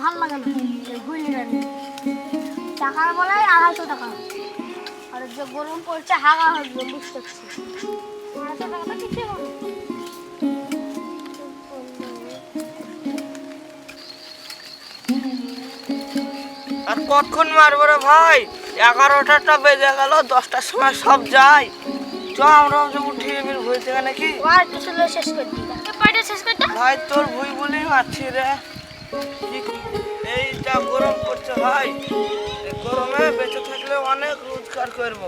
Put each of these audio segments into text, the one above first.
ভালো লাগে না। গুলি রানি টাকার বলে আড়াইশো টাকা। আর যে গরম পড়ছে হাগা হবে বুঝতে পারছি আড়াইশো টাকাটা কিছু আর কতক্ষণ মারবো রে ভাই? এগারোটাটা বেজে গেল দশটার সময় সব যাই চ আমরা বের ভুই থেকে নাকি ভাই তোর ভুই বলেই মারছি রে। কি কর- এই যা গরম পড়ছে ভাই এই গরমে বেঁচে থাকলে অনেক রোজগার করব।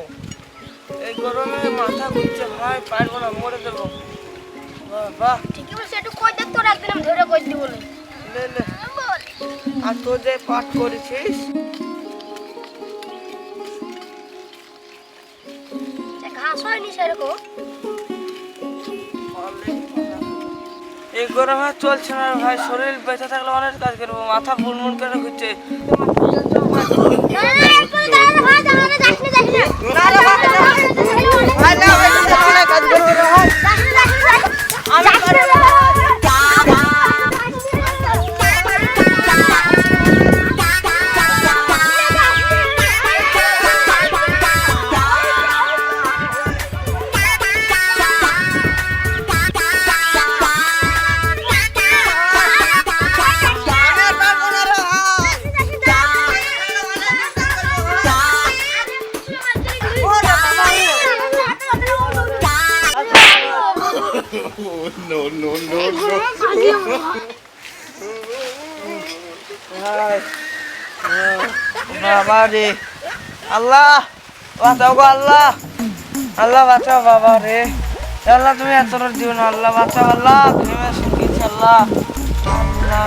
এই গরমে মাথা ঘুরছে ভাই পারব না মরে দেবো বাহ, ঠিকই বলছি একটু কই দেখ তোর একদিন ধরে কই দিব বলে। লে লে। আর তোর যে পাঠ করেছিস? ঘাস হয়নি সেরকম। এই গরমে চলছে না ভাই, শরীর বেঁচে থাকলে অনেক কাজ করব, মাথা মুনমুন করে ঘুরছে। বাবা রে আল্লাহ বাঁচাও গো আল্লাহ। আল্লাহ বাঁচাও বাবা রে আল্লাহ তুমি এত দিও না আল্লাহ বাঁচাও আল্লাহ। ঘেমে শুকিয়েছে আল্লাহ আল্লাহ।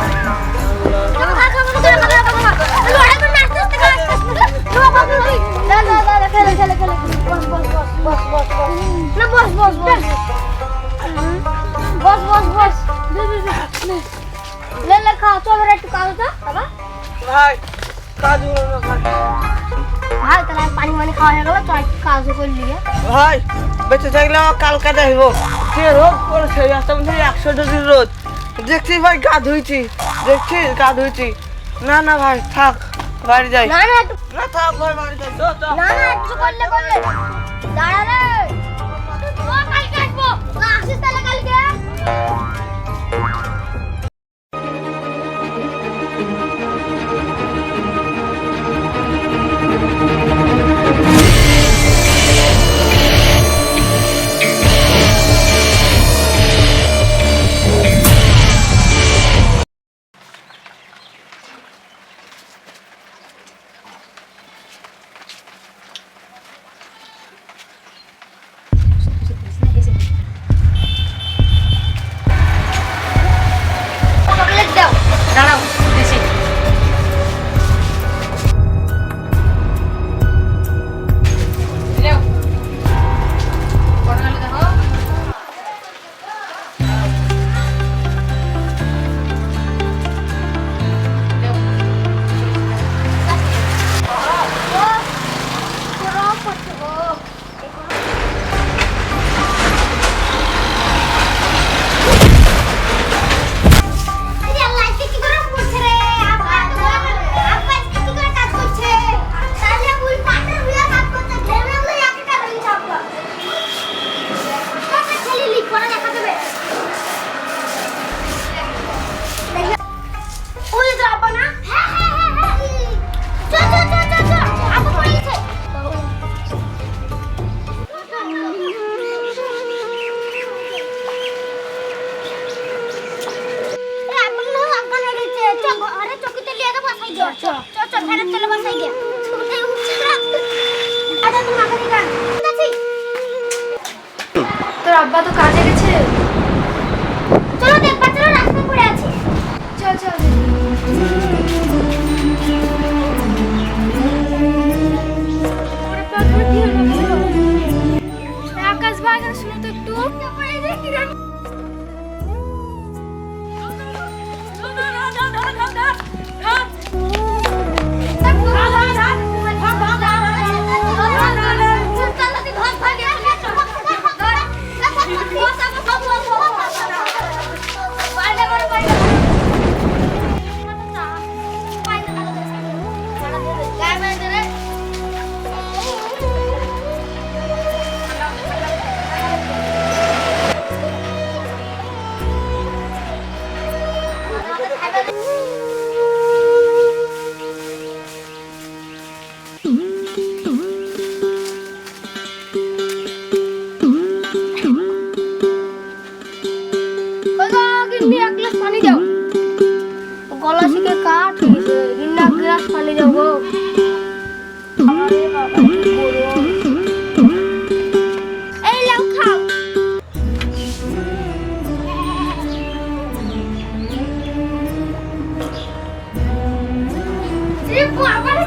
একটু কাজ বাবা ভাই কাজ। ভাই তাহলে আর পানি মানি খাওয়া হয়ে গেল তো কাজ করলি ভাই বেঁচে থাকলে কালকে দেখব। সে রোদ পড়েছে আসতে একশো ডিগ্রি রোদ। দেখছি ভাই গা ধুইছি দেখছি গা ধুইছি না না ভাই থাক বাড়ি যাই। না না থাক ভাই বাড়ি যাই। চল, চল। না না একটু করলে করলে। দাঁড়া আব্বা তো কাজে গেছে চলো দেখবা চলো রাস্তা পড়ে আছে চল চল Oh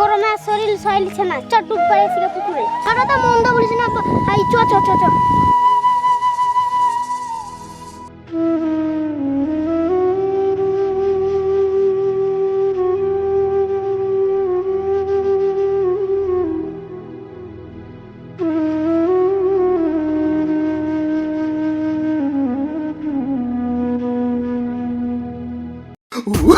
গরমে আর শরীর সহিলছে না। চ ডুব পড়ে এসে পুকুরে। ছোট তো মন্দ বলিস না এই চ চ চ চ।